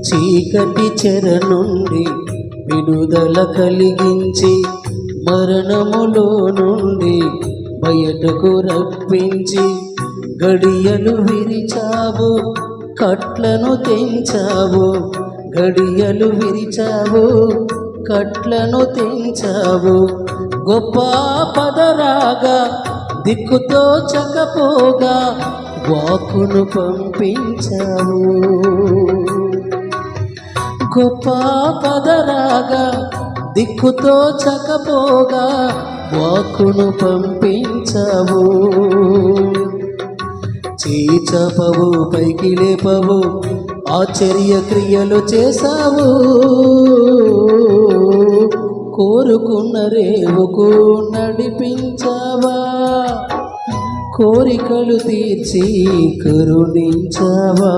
చీకటి చెర నుండి విడుదల కలిగించి మరణములో నుండి బయటకు రప్పించి గడియలు విరిచావు కట్లను తెంచావు గడియలు విరిచావు కట్లను తెంచావు. గొప్ప పదరాగా దిక్కుతో చకపోగా వాకును పంపించావు. గొప్ప పదరాగా దిక్కుతో చకపోగా వాకును పంపించవు. చీచపవు పైకి లేపవు ఆశ్చర్య క్రియలు చేశావు. కోరుకున్న రేవుకు నడిపించావా? కోరికలు తీర్చి కరుణించావా?